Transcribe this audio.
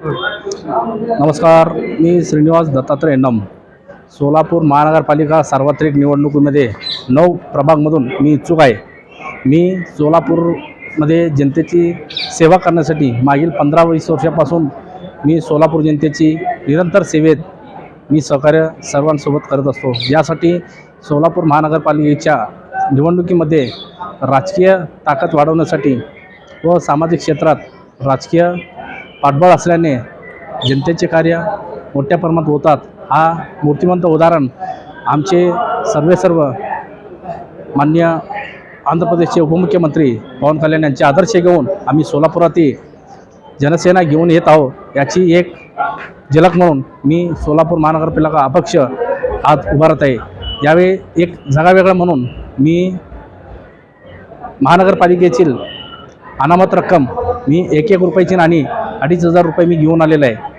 नमस्कार मी श्रीनिवास दत्तात्रय नम सोलापूर महानगरपालिका सार्वत्रिक निवडणुकीमध्ये नऊ प्रभागमधून मी इच्छुक आहे. मी सोलापूरमध्ये जनतेची सेवा करण्यासाठी मागील पंधरा वीस वर्षापासून मी सोलापूर जनतेची निरंतर सेवेत मी सहकार्य सर्वांसोबत करत असतो. यासाठी सोलापूर महानगरपालिकेच्या निवडणुकीमध्ये राजकीय ताकद वाढवण्यासाठी व सामाजिक क्षेत्रात राजकीय पाठबळ असल्याने जनतेचे कार्य मोठ्या प्रमाणात होतात. हा मूर्तिमंत उदाहरण आमचे सर्वे सर्व मान्य आंध्र प्रदेशचे उपमुख्यमंत्री पवन कल्याण यांचे आदर्श घेऊन आम्ही सोलापुरातील जनसेना घेऊन येत आहोत. याची एक झलक म्हणून मी सोलापूर महानगरपालिका अपक्ष आज उभारत आहे. यावेळी एक जगावेगळा म्हणून मी महानगरपालिकेतील अनामत रक्कम मी एक एक रुपयाची नाणी अडीच हजार रुपये मी घेऊन आलेला आहे.